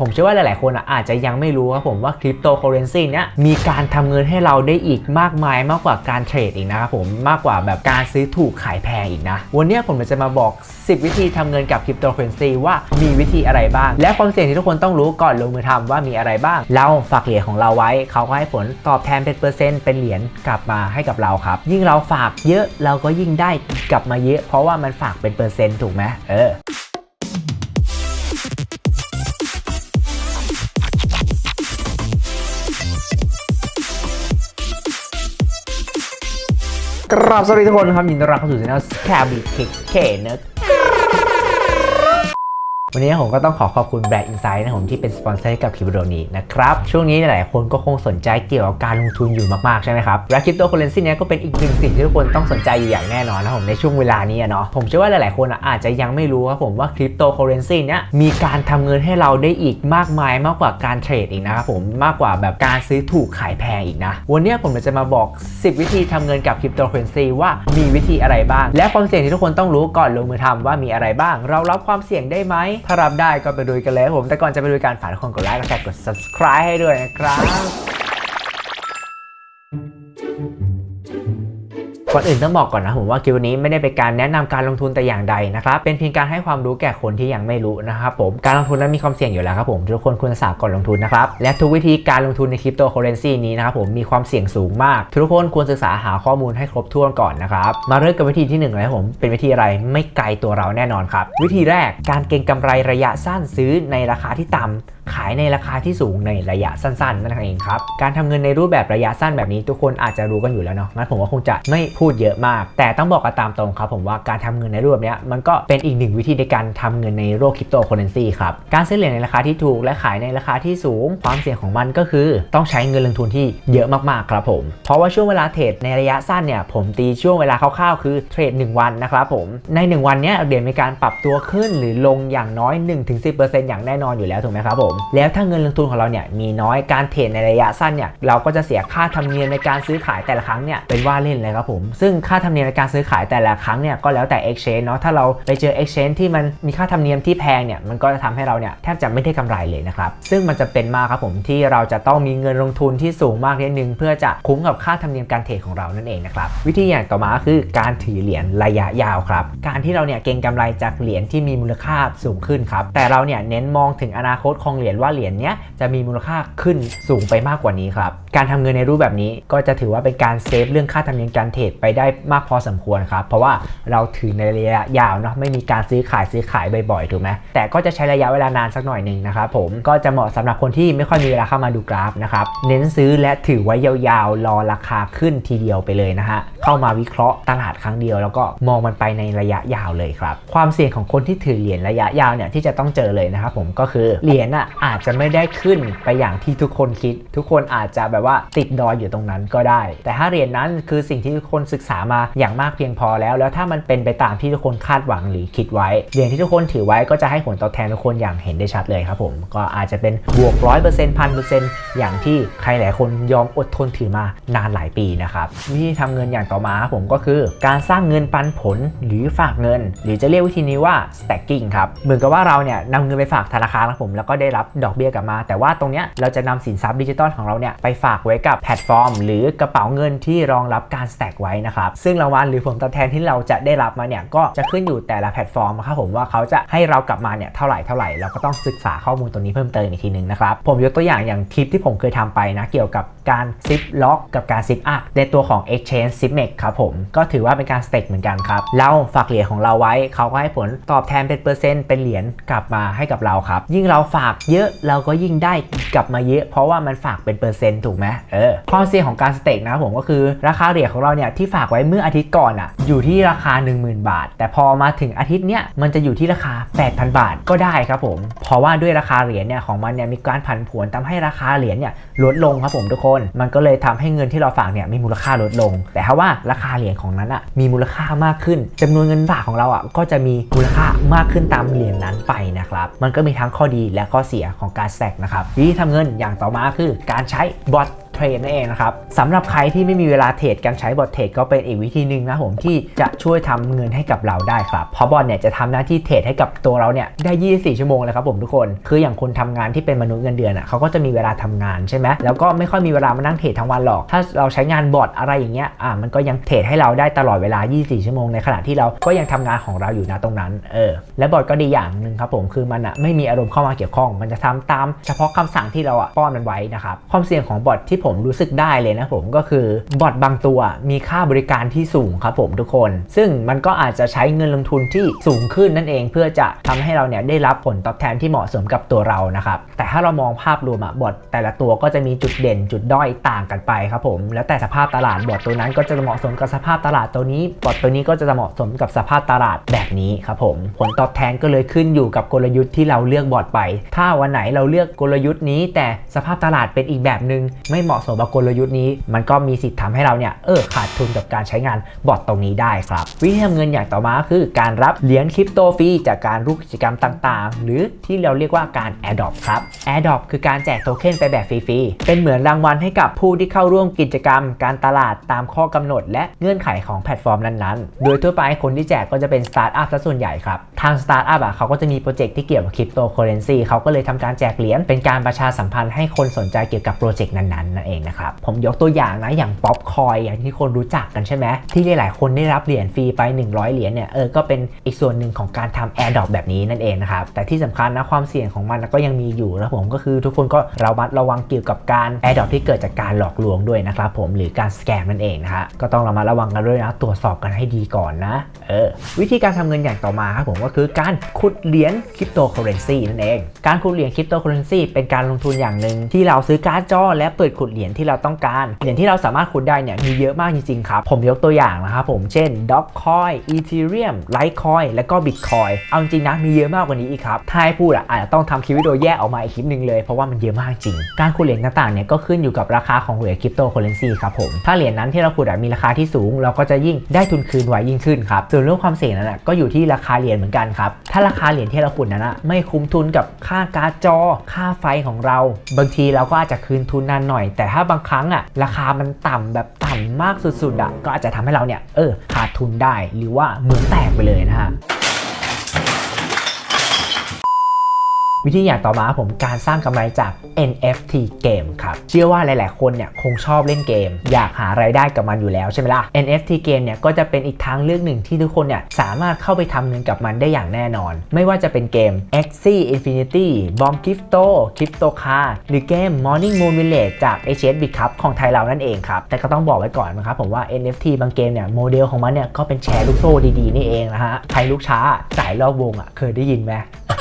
ผมเชื่อว่าหลายๆ คนออาจจะยังไม่รู้ครับผมว่าคริปโตเคอเรนซีเนี้ยมีการทำเงินให้เราได้อีกมากมายมากกว่าการเทรดอีกนะครับผมมากกว่าแบบการซื้อถูกขายแพงอีกนะ วันนี้ผมจะมาบอก 10 วิธีทำเงินกับคริปโตเคอเรนซีว่ามีวิธีอะไรบ้าง และความเสี่ยงที่ทุกคนต้องรู้ก่อนลงมือทำว่ามีอะไรบ้าง เราฝากเหรียญของเราไว้ เขาก็ให้ผลตอบแทนเป็นเปอร์เซ็นต์เป็นเหรียญกลับมาให้กับเราครับ ยิ่งเราฝากเยอะเราก็ยิ่งได้กลับมาเยอะ เพราะว่ามันฝากเป็นเปอร์เซ็นต์ถูกไหมเออ กราบสวัสดีทุกคนครับยินดีต้อนรับเข้าสู่ช่องแคบิเคเคเนะ วันนี้ผมก็ต้องขอขอบคุณแบรนด์อินไซด์นะผมที่เป็นสปอนเซอร์ให้กับคลิปวิดีโอนี้นะครับ ช่วงนี้หลายๆคนก็คงสนใจเกี่ยวกับการลงทุนอยู่มาก ๆ ใช่ไหมครับ และคริปโตเคอเรนซีเนี้ยก็เป็นอีกหนึ่งสิ่งที่ทุกคนต้องสนใจอยู่อย่างแน่นอนนะผมในช่วงเวลานี้เนาะผมเชื่อว่าหลาย ๆ คนอาจจะยังไม่รู้ครับผมว่าคริปโตเคอเรนซีเนี้ยมีการทำเงินให้เราได้อีกมากมายมากกว่าการเทรดอีกนะครับผมมากกว่าแบบการซื้อถูกขายแพงอีกนะวันนี้ผมจะมาบอก 10 วิธีทำเงินกับคริปโตเคอเรนซีว่ามีวิธีอะไรบ้าง และความเสี่ยงที่ทุกคนต้องรู้ก่อนลงมือทำว่ามีอะไรบ้าง เรารับความเสี่ยงได้ไหมถ้ารับได้ก็ไปดูกันเลยผม แต่ก่อนจะไปดูการฝากทุกคนกดไลค์กดแชร์กด subscribe ให้ด้วยนะครับ ก่อนอื่นต้องบอกก่อนนะผมว่าคลิปวันนี้ไม่ได้เป็นการแนะนำการลงทุนแต่อย่างใดนะครับเป็นเพียงการให้ความรู้แก่คนที่ยังไม่รู้นะครับผมการลงทุนนั้นมีความเสี่ยงอยู่แล้วครับผมทุกคนควรศึกษาก่อนลงทุนนะครับและทุกวิธีการลงทุนในคริปโตเคอเรนซีนี้นะครับผมมีความเสี่ยงสูงมาก ทุกคนควรศึกษาหาข้อมูลให้ครบถ้วนก่อนนะครับมาเริ่มกับวิธีที่หนึ่งเลยผมเป็นวิธีอะไรไม่ไกลตัวเราแน่นอนครับวิธีแรกการเก็งกำไรระยะสั้นซื้อในราคาที่ต่ำ ขายในราคาที่สูงในระยะสั้นๆนั่นเองครับ การทำเงินในรูปแบบระยะสั้นแบบนี้ทุกคนอาจจะรู้กันอยู่แล้วเนาะงั้นผมว่าคงจะไม่พูดเยอะมาก แต่ต้องบอกกันตามตรงครับผมว่าการทำเงินในรูปแบบนี้มันก็เป็นอีกหนึ่งวิธีในการทำเงินในโลกคริปโตเคอเรนซีครับ การซื้อเหรียญในราคาที่ถูกและขายในราคาที่สูง ความเสี่ยงของมันก็คือต้องใช้เงินลงทุนที่เยอะมากๆครับผม เพราะว่าช่วงเวลาเทรดในระยะสั้นเนี่ยผมตีช่วงเวลาคร่าวๆคือเทรด1 วันนะครับผมใน 1 วันเนี้ยเหรียญมีการปรับตัวขึ้นหรือลงอย่างน้อย 1-10%อย่างแน่นอนอยู่แล้วถูกไหมครับผมแล้วถ้าเงินลงทุนของเราเนี่ยมีน้อยการเทรดในระยะสั้นเนี่ยเราก็จะเสียค่าธรรมเนียมในการซื้อขายแต่ละครั้งเนี่ยเป็นว่าเล่นเลยครับผม ซึ่งค่าธรรมเนียมในการซื้อขายแต่ละครั้งเนี่ยก็แล้วแต่ exchange เนาะถ้าเราไปเจอ exchange ที่มันมีค่าธรรมเนียมที่แพงเนี่ยมันก็จะทำให้เราเนี่ยแทบจะไม่ได้กำไรเลยนะครับซึ่งมันจะเป็นมากครับผมที่เราจะต้องมีเงินลงทุนที่สูงมากนิดนึงเพื่อจะคุ้มกับค่าธรรมเนียมการเทรดของเรานั่นเองนะครับวิธีอย่างต่อมาคือการถือเหรียญระยะยาวครับการที่เราเนี่ยเก็งกำไรจากเหรียญที่มีมูลค่าสูงขึ้นครับแต่เราเนี่ยเน้นมองถึงอนาคตของเหรียญว่าเหรียญเนี้ยจะมีมูลค่าขึ้นสูงไปมากกว่านี้ครับ การทำเงินในรูปแบบนี้ก็จะถือว่าเป็นการเซฟเรื่องค่าธรรมเนียมการเทรดไปได้มากพอสมควรครับ เพราะว่าเราถือในระยะยาวเนาะไม่มีการซื้อขายซื้อขายบ่อยๆถูกไหมแต่ก็จะใช้ระยะเวลานานสักหน่อยหนึ่งนะครับผมก็จะเหมาะสำหรับคนที่ไม่ค่อยมีเวลาเข้ามาดูกราฟนะครับเน้นซื้อและถือไว้ยาวๆ รอราคาขึ้นทีเดียวไปเลยนะฮะเข้ามาวิเคราะห์ตลาดครั้งเดียว แล้วก็มองมันไปในระยะยาวเลยครับความเสี่ยงของคนที่ถือเหรียญระยะยาวเนี่ยที่จะต้องเจอเลยนะครับผมก็คือเหรียญอะอาจจะไม่ได้ขึ้นไปอย่างที่ทุกคนคิด ทุกคนอาจจะแบบว่าติดดอยอยู่ตรงนั้นก็ได้ แต่ถ้าเรียญนั้นคือสิ่งที่ทุกคนศึกษามาอย่างมากเพียงพอแล้ว แล้วถ้ามันเป็นไปตามที่ทุกคนคาดหวังหรือคิดไว้เรียญที่ทุกคนถือไว้ก็จะให้ผลตอบแทนทุกคนอย่างเห็นได้ชัดเลยครับผมก็อาจจะเป็นบวกร้อยเปอร์เซ็นต์พันเปอร์เซ็นต์อย่างที่ใครหลายคนยอมอดทนถือมานานหลายปีนะครับวิธีทำเงินอย่างต่อมาผมก็คือ การสร้างเงินปันผลหรือฝากเงิน หรือจะเรียกวิธีนี้ว่า stacking ครับเหมือนกับว่าเราเนี่ยนำเงินไปฝากธนาคารครับผมแล้วก็ได้รับดอกเบี้ยกลับมา แต่ว่าตรงเนี้ยเราจะนำสินทรัพย์ดิจิตอลของเราเนี่ยไปฝากไว้กับแพลตฟอร์ม หรือกระเป๋าเงินที่รองรับการ stack ไว้นะครับซึ่งรางวัลหรือผลตอบแทนที่เราจะได้รับมาเนี่ยก็จะขึ้นอยู่แต่ละแพลตฟอร์มครับผมว่าเขาจะให้เรากลับมาเนี่ยเท่าไหร่เท่าไหร่เราก็ต้องศึกษาข้อมูลตรงนี้เพิ่มเติมอีกทีหนึงนะครับผมยกตัวอย่างอย่างคลิปที่ผมเคยทำไปนะเกี่ยวกับการซิปล็อกกับการซิปอัพในตัวของ exchange zipmex ครับผมก็ถือว่าเป็นการ stake เหมือนกันครับเราฝากเหรียญของเราไว้เขาก็ให้ผลตอบแทนเป็นเปอร์เซ็นต์เป็นเหรียญกลับมาให้กับเราครับ ยิ่งเราฝากเยอะเราก็ยิ่งได้กลับมาเยอะ เพราะว่ามันฝากเป็นเปอร์เซ็นต์ถูกไหมเออข้อเสียของการ stake นะครับผมก็คือราคาเหรียญของเราเนี่ยที่ฝากไว้เมื่ออาทิตย์ก่อนอะอยู่ที่ราคา 10,000 บาท แต่พอมาถึงอาทิตย์เนี้ยมันจะอยู่ที่ราคา 8,000 บาทก็ได้ครับผม เพราะว่าด้วยราคาเหรียญเนี่ยของมันเนี่ยมีการผันผวนทำให้ราคาเหรียญเนี่ยลดลงครับผมทุกคน มันก็เลยทำให้เงินที่เราฝากเนี่ยมีมูลค่าลดลง แต่ถ้าว่าราคาเหรียญของนั้นอะมีมูลค่ามากขึ้นจำนวนเงินฝากของเราอะก็จะมีมูลค่ามากขึ้นตามเหรียญนั้นไปนะครับมันก็มีทั้งข้อดีและข้อเสียียของการแซกนะครับวิธีทำเงินอย่างต่อมาคือการใช้บอท เทรดนั่นเองนะครับสำหรับใครที่ไม่มีเวลาเทรดการใช้บอทเทรดก็เป็นอีกวิธีหนึ่งนะผมที่จะช่วยทำเงินให้กับเราได้ครับเพราะบอทเนี่ยจะทำหน้าที่เทรดให้กับตัวเราเนี่ยได้ 24 ชั่วโมงเลยครับผมทุกคนคืออย่างคนทำงานที่เป็นมนุษย์เงินเดือนอะเขาก็จะมีเวลาทำงานใช่ไหมแล้วก็ไม่ค่อยมีเวลามานั่งเทรดทั้งวันหรอก ถ้าเราใช้งานบอทอะไรอย่างเงี้ยอ่ามันก็ยังเทรดให้เราได้ตลอดเวลา 24 ชั่วโมงในขณะที่เราก็ยังทำงานของเราอยู่นะตรงนั้นเออและบอทก็ดีอย่างหนึ่งครับผมคือมันอะไม่มีอารมณ์เข้ามาเกี่ยวข้อง มันจะทำตามเฉพาะคำสั่งที่เราอะป้อนมันไว้นะครับความเสี่ยงของบอทที่ผมรู้สึกได้เลยนะผมก็คือบอทบางตัวมีค่าบริการที่สูงครับผมทุกคน ซึ่งมันก็อาจจะใช้เงินลงทุนที่สูงขึ้นนั่นเองเพื่อจะทำให้เราเนี่ยได้รับผลตอบแทนที่เหมาะสมกับตัวเรานะครับแต่ถ้าเรามองภาพรวมอะบอทแต่ละตัวก็จะมีจุดเด่นจุดด้อยต่างกันไปครับผม แล้วแต่สภาพตลาดบอทตัวนั้นก็จะเหมาะสมกับสภาพตลาดตัวนี้บอทตัวนี้ก็จะเหมาะสมกับสภาพตลาดแบบนี้ครับผม ผลตอบแทนก็เลยขึ้นอยู่กับกลยุทธ์ที่เราเลือกบอทไป ถ้าวันไหนเราเลือกกลยุทธ์นี้ แต่สภาพตลาดเป็นอีกแบบหนึ่งไม่เหมาะสมกับกลยุทธ์นี้ มันก็มีสิทธิ์ทำให้เราเนี่ยเออขาดทุนกับการใช้งานบอทตรงนี้ได้ครับ วิธีทำเงินอย่างต่อมาคือการรับเหรียญคริปโตฟรีจากการร่วมกิจกรรมต่างๆ หรือที่เราเรียกว่าการ Adopt ครับ Adopt คือการแจกโทเค็นไปแบบฟรีๆเป็นเหมือนรางวัลให้กับผู้ที่เข้าร่วมกิจกรรม การตลาดตามข้อกำหนด และเงื่อนไขของแพลตฟอร์มนั้นๆ โดยทั่วไปคนที่แจกก็จะเป็นสตาร์ทอัพซะส่วนใหญ่ครับางสตาร์ทอัพอะเขาก็จะมีโปรเจกต์ที่เกี่ยวกับคริปโตเคอเรนซีเขาก็เลยทำการแจกเหรียญเป็นการประชาสัมพันธ์ให้คนสนใจเกี่ยวกับโปรเจกต์นั้นๆนั่นเองนะครับผมยกตัวอย่างนะอย่างป๊อปคอยอย่างที่คนรู้จักกันใช่ไหมที่หลายๆคนได้รับเหรียญฟรีไป 100 เหรียญเนี่ยเออก็เป็นอีกส่วนหนึ่งของการทำแอร์ดรอปแบบนี้นั่นเองนะครับแต่ที่สำคัญนะความเสี่ยงของมันก็ยังมีอยู่นะผมก็คือทุกคนก็ระมัดระวังเกี่ยวกับการแอร์ดรอปที่เกิดจากการหลอกลวงด้วยนะครับผมหรือการสแกมนั่นเองนะฮะก็ต้องระมัดระวังกันด้วยนะตรวจสอบกันให้ดีก่อนนะเออวิธีการทำเงินอย่างต่อมาครับผมก็คือการขุดเหรียญคริปโตเคอเรนซีนั่นเอง การขุดเหรียญคริปโตเคอเรนซีเป็นการลงทุนอย่างหนึ่งที่เราซื้อการ์ดจอและเปิดขุดเหรียญที่เราต้องการ เหรียญที่เราสามารถขุดได้เนี่ยมีเยอะมากจริงๆครับ ผมยกตัวอย่างนะครับผม เช่น Dog coin Ethereum Litecoin และก็ Bitcoin เอาจริงนะมีเยอะมากกว่านี้อีกครับ ถ้าให้พูดอะอาจจะต้องทำคลิปวิดีโอแยกออกมาอีกคลิปหนึ่งเลยเพราะว่ามันเยอะมากจริง การขุดเหรียญต่างๆเนี่ยก็ขึ้นอยู่กับราคาของเหรียญคริปโตเคอเรนซีครับผม ถ้าเหรียญนั้นที่เราขุดอะมีราคาที่สูง เราก็จะยิ่งได้ทุนคืนไวยิ่งขึ้นครับส่วนเรื่องความเสี่ยงนั้นอะก็อยู่ที่ราคาเหรียญเหมือนกันครับ ถ้าราคาเหรียญที่เราขุดนั้นอะไม่คุ้มทุนกับค่าการ์ดจอ ค่าไฟของเรา บางทีเราก็อาจจะคืนทุนนานหน่อย แต่ถ้าบางครั้งอะราคามันต่ำแบบต่ำมากสุดๆอะก็อาจจะทำให้เราเนี่ยเออขาดทุนได้หรือว่าเหมือนแตกไปเลยนะฮะ วิธีอย่างต่อมาผมการสร้างกำไรจาก NFT เกมครับเชื่อว่าหลาย ๆ คนเนี่ยคงชอบเล่นเกม อยากหารายได้กับมันอยู่แล้วใช่ไหมล่ะ NFT เกมเนี่ยก็จะเป็นอีกทางเลือกหนึ่งที่ทุกคนเนี่ยสามารถเข้าไปทำเงินกับมันได้อย่างแน่นอน ไม่ว่าจะเป็นเกม Axie Infinity Bomb Crypto Crypto Car หรือเกม Morning Moon Village จาก h s b i t Cup ของไทยเรานั่นเองครับ แต่ก็ต้องบอกไว้ก่อนนะครับผมว่า NFT บางเกมเนี่ยโมเดลของมันเนี่ยก็เป็นแชร์ลูกโซ่ดี ๆ นี่เองนะฮะใครลูกช้าสายรอบวงอะเคยได้ยินไหม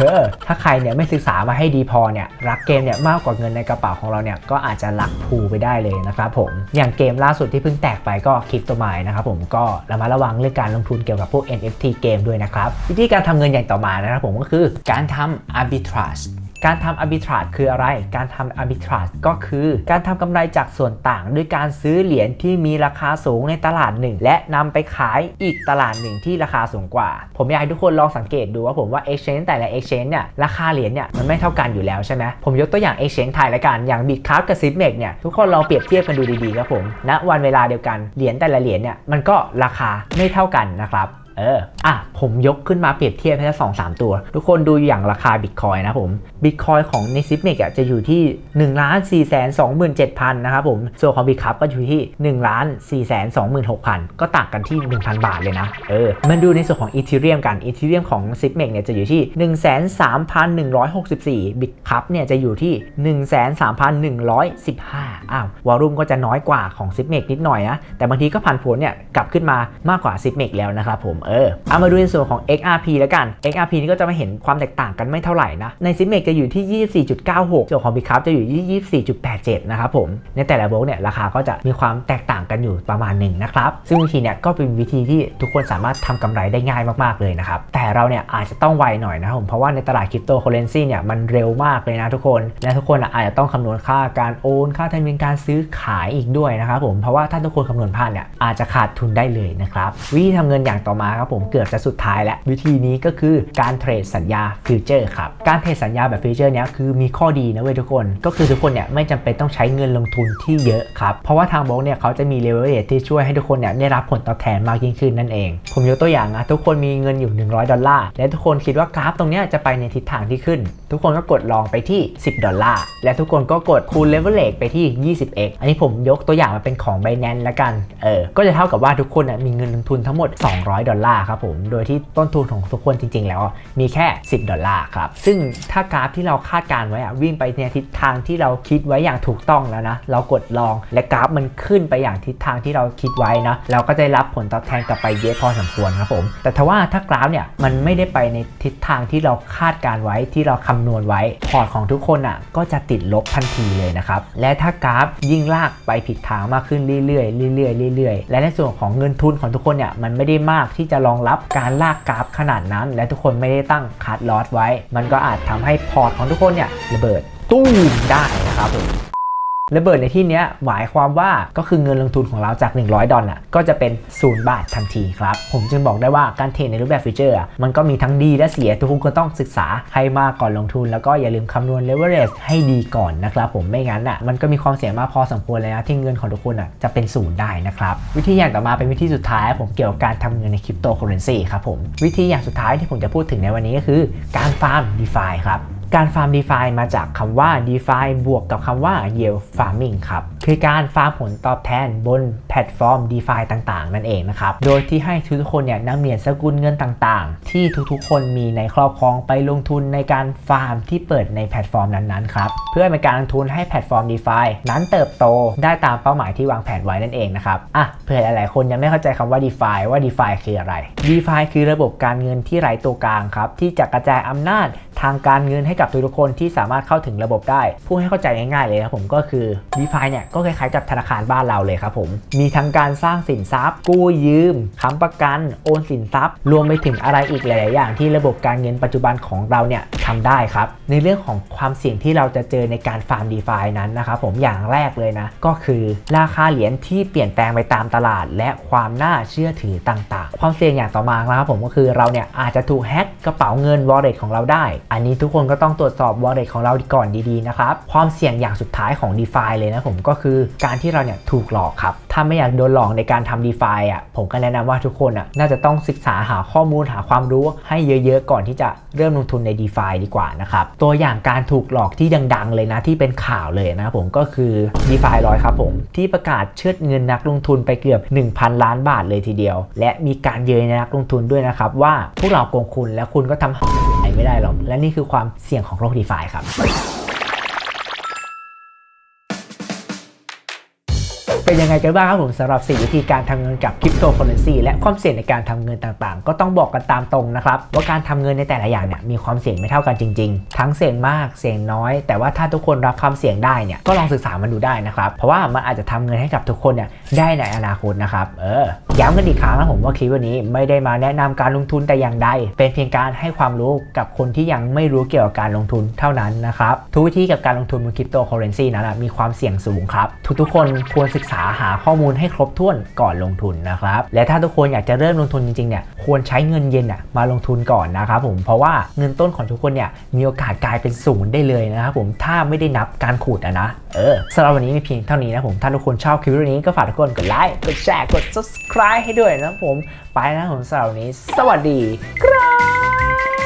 เออถ้าใครเนี่ยไม่ศึกษามาให้ดีพอเนี่ยรักเกมเนี่ยมากกว่าเงินในกระเป๋าของเราเนี่ยก็อาจจะหลักพูไปได้เลยนะครับผมอย่างเกมล่าสุดที่เพิ่งแตกไปก็คริปโตไมนะครับผมก็ระมัดระวังเรื่องการลงทุนเกี่ยวกับพวก NFT เกมด้วยนะครับวิธีการทำเงินอย่างต่อมานะครับผมก็คือการทำ arbitrage การทำ arbitrage คืออะไร การทำ arbitrage ก็คือ การทำกำไรจากส่วนต่าง ด้วยการซื้อเหรียญที่มีราคาสูงในตลาดหนึ่ง และนำไปขายอีกตลาดหนึ่งที่ราคาสูงกว่า ผมอยากให้ทุกคนลองสังเกตดูว่าผมว่า exchange แต่ละ exchange เนี่ย ราคาเหรียญเนี่ย มันไม่เท่ากันอยู่แล้วใช่ไหม ผมยกตัวอย่าง exchange ไทยละกัน อย่าง Bitcraft กับ Sipmex เนี่ย ทุกคนลองเปรียบเทียบกันดูดีๆครับผมณวันเวลาเดียวกัน เหรียญแต่ละเหรียญเนี่ย มันก็ราคาไม่เท่ากันนะครับ เอออะผมยกขึ้นมาเปรียบเทียบให้ทั้งสองสามตัว ทุกคนดูอย่างราคาบิตคอยนะผมบิตคอยของในซิปเมกอะจะอยู่ที่1นึ่งล้านสี่แสนสองหมื่นเจ็ดพันนะครับผมส่วนของบิตคัพก็อยู่ที่1นึ่งล้านสี่แสนสองหมื่นหกพันก็ต่างกันที่ 1,000 บาทเลยนะเออมันดูในส่วนของอีเทเรียมกันอีเทเรียมของซิปเมกเนี่ยจะอยู่ที่1นึ่งแสนสามพันหนึ่งร้อยหกสิบสี่บิตคัพเนี่ยจะอยู่ที่1นึ่งแสนสามพันหนึ่งร้อยสิบห้าอ้าววอลลุ่มก็จะน้อยกว่าของซิปเมกนิดหน่อยนะแต่บางทีก็ผันผวนเนี่ยกลับขึ้นมามากกว่าซิปเมกแล้วนะครับผมเออเอามาดูในส่วนของ XRP แล้วกัน XRP นี่ก็จะมาเห็นความแตกต่างกันไม่เท่าไหร่นะ ในซิมเมกจะอยู่ที่ 24.96 ส่วนของ b i t c u p จะอยู่ที่24.87 นะครับผม ในแต่ละโบล็กเนี่ยราคาก็จะมีความแตกต่างกันอยู่ประมาณหนึ่งนะครับ ซึ่งวิธีเนี่ยก็เป็นวิธีที่ทุกคนสามารถทำกำไรได้ง่ายมากๆเลยนะครับ แต่เราเนี่ยอาจจะต้องไวหน่อยนะครับผม เพราะว่าในตลาดคริปโตเคอเรนซีเนี่ยมันเร็วมากเลยนะทุกคน และทุกคนอาจจะต้องคำนวณค่าการโอน ค่าธรรมเนียมการซื้อขายอีกด้วยนะครับผม เพราะว่าถ้าทุกคนคำนวณพลาดเนี่ยอาจจะขาดทุนได้เลยนะครับ วิธีทำเงินอย่างต่อมาครับผมเกือบจะสุดท้ายแล้ว วิธีนี้ก็คือการเทรดสัญญาฟิวเจอร์ครับ การเทรดสัญญาแบบฟิวเจอร์เนี้ยคือมีข้อดีนะเว้ยทุกคน ก็คือทุกคนเนี่ยไม่จำเป็นต้องใช้เงินลงทุนที่เยอะครับ เพราะว่าทางบล็อกเนี่ยเขาจะมีเลเวลเ e ที่ช่วยให้ทุกคนเนี่ยได้รับผลตอบแทนมากยิ่งขึ้นนั่นเอง ผมยกตัวอย่างนะทุกคนมีเงินอยู่ 100 ดอลลาร์ และทุกคนคิดว่ากราฟตรงเนี้ยจะไปในทิศทางที่ขึ้น ทุกคนก็กดลองไปที่ 10 ดอลลาร์ และทุกคนก็กดคูณเลเวลเลไปที่ 20x อันนี้ผมยกตัวอย่างมาเป็นของ Binance ละกัน เออ ก็จะเท่ากับว่าทุกคนน่ะมีเงินลงทุนทั้งหมด 200 ดอลลาร์ครับผม โดยที่ต้นทุนของทุกคนจริง ๆ แล้วมีแค่ 10 ดอลลาร์ครับ ซึ่งถ้ากราฟที่เราคาดการไว้อะวิ่งไปในทิศทางที่เราคิดไว้อย่างถูกต้องแล้วนะ เรากดลองและกราฟมันขึ้นไปอย่างทิศทางที่เราคิดไว้นะ เราก็จะรับผลตอบแทนกลับไปเยอะพอสมควรครับผม แต่ถ้าว่าถ้ากราฟเนี่ยมันไม่ได้ไปในทิศทางที่เราคาดการไว้ที่เราคำนวณไว้พอร์ตของทุกคนอะก็จะติดลบทันทีเลยนะครับ และถ้ากราฟยิ่งลากไปผิดทางมากขึ้นเรื่อยๆเรื่อยๆเรื่อยๆ และในส่วนของเงินทุนของทุกคนเนี่ยมันไม่ได้มากที่จะรองรับการลากกราฟขนาดนั้น และทุกคนไม่ได้ตั้งคัดลอสไว้ มันก็อาจทำให้พอร์ตของทุกคนเนี่ยระเบิดตู้มได้นะครับผม ระเบิดในที่นี้หมายความว่าก็คือเงินลงทุนของเราจาก 100 ดอลลาร์ก็จะเป็น 0 บาททันทีครับ ผมจึงบอกได้ว่าการเทรดในรูปแบบฟิวเจอร์มันก็มีทั้งดีและเสียทุกคนก็ต้องศึกษาให้มากก่อนลงทุน แล้วก็อย่าลืมคำนวณ leverage ให้ดีก่อนนะครับผมไม่งั้นอะมันก็มีความเสี่ยงมากพอสมควรเลยนะที่เงินของทุกคนอะจะเป็นศูนย์ได้นะครับวิธีอย่างต่อมาเป็นวิธีสุดท้าย ผมเกี่ยวกับการทำเงินในคริปโตเคอเรนซีครับผมวิธีอย่างสุดท้ายที่ผมจะพูดถึงในวันนี้ก็คือการฟาร์ม DeFi ครับ การฟาร์ม DeFi มาจากคำว่า DeFi บวกกับคำว่า Yield Farming ครับ คือการฟาร์มผลตอบแทนบนแพลตฟอร์ม DeFi ต่างๆ นั่นเองนะครับ โดยที่ให้ทุกๆคนเนี่ยนำเหรียญสกุลเงินต่างๆ ที่ทุกๆ คนมีในครอบครองไปลงทุนในการฟาร์มที่เปิดในแพลตฟอร์มนั้นๆ ครับ เพื่อเป็นการลงทุนให้แพลตฟอร์ม DeFi นั้นเติบโตได้ตามเป้าหมายที่วางแผนไว้นั่นเองนะครับ อะ เผื่อหลายๆ คนยังไม่เข้าใจคำว่า DeFi ว่า DeFi คืออะไร DeFi คือระบบการเงินที่ไร้ตัวกลางครับที่จะกระจายอำนาจ ทางการเงินให้กับทุกๆคนที่สามารถเข้าถึงระบบได้พูดให้เข้าใจง่ายๆเลยครับผมก็คือ DeFi เนี่ยก็คล้ายๆกับธนาคารบ้านเราเลยครับผมมีทั้งการสร้างสินทรัพย์ กู้ยืมค้ำประกันโอนสินทรัพย์ รวมไปถึงอะไรอีกหลายๆอย่างที่ระบบการเงินปัจจุบันของเราเนี่ยทำได้ครับ ในเรื่องของความเสี่ยงที่เราจะเจอในการฟาร์ม DeFi นั้นนะครับผมอย่างแรกเลยนะ ก็คือราคาเหรียญที่เปลี่ยนแปลงไปตามตลาด และความน่าเชื่อถือต่างๆ ความเสี่ยงอย่างต่อมานะครับผมก็คือเราเนี่ยอาจจะถูกแฮ็กกระเป๋าเงิน wallet ของเราได้ อันนี้ทุกคนก็ต้องตรวจสอบ wallet ของเราก่อนดีๆนะครับความเสี่ยงอย่างสุดท้ายของ DeFi เลยนะผมก็คือการที่เราเนี่ยถูกหลอกครับถ้าไม่อยากโดนหลอกในการทำ DeFi อะผมก็แนะนำว่าทุกคนอะน่าจะต้องศึกษาหาข้อมูลหาความรู้ให้เยอะๆ ก่อนที่จะเริ่มลงทุนใน DeFi ดีกว่านะครับตัวอย่างการถูกหลอกที่ดังๆเลยนะที่เป็นข่าวเลยนะผมก็คือ DeFi ร้อยครับผม ที่ประกาศเชิดเงินนักลงทุนไปเกือบ 1,000 ล้านบาทเลยทีเดียว และมีการเย้ยนักลงทุนด้วยนะครับ ว่าพวกเราโกงคุณแล้วคุณก็ทำอะไรไม่ได้หรอกและนี่คือความเสี่ยงของโลก d e f าครับ เป็นยังไงกันบ้างครับผมสำหรับ4วิธีการทำเงินกับคริปโตเคอเรนซีและความเสี่ยงในการทำเงินต่างๆ ก็ต้องบอกกันตามตรงนะครับ ว่าการทำเงินในแต่ละอย่างเนี่ยมีความเสี่ยงไม่เท่ากันจริง ๆ ทั้งเสี่ยงมากเสี่ยงน้อย แต่ว่าถ้าทุกคนรับความเสี่ยงได้เนี่ยก็ลองศึกษามันดูได้นะครับเพราะว่ามันอาจจะทำเงินให้กับทุกคนเนี่ยได้ในอนาคตนะครับเออย้ำกันอีกครั้งนะผมว่าคลิปวันนี้ไม่ได้มาแนะนำการลงทุนแต่อย่างใดเป็นเพียงการให้ความรู้กับคนที่ยังไม่รู้เกี่ยวกับการลงทุนเท่านั้นนะครับทุกวิธีกับการลงทุนบนคริปโตเคอเรนซีนั้นมีความเสี่ยงสูงครับทุกๆคนควรศึกษาหาข้อมูลให้ครบถ้วนก่อนลงทุนนะครับ และถ้าทุกคนอยากจะเริ่มลงทุนจริงๆเนี่ยควรใช้เงินเย็นอะมาลงทุนก่อนนะครับผมเพราะว่าเงินต้นของทุกคนเนี่ยมีโอกาสกลายเป็นศูนย์ได้เลยนะครับผมถ้าไม่ได้นับการขูดอะนะเออสำหรับวันนี้มีเพียงเท่านี้นะผมถ้าทุกคนชอบคลิปวิดีโอนี้ก็ฝากทุกคนกดไลค์กดแชร์กด subscribe ให้ด้วยนะผมไปนะผมสำหรับวันนี้ สวัสดีครับ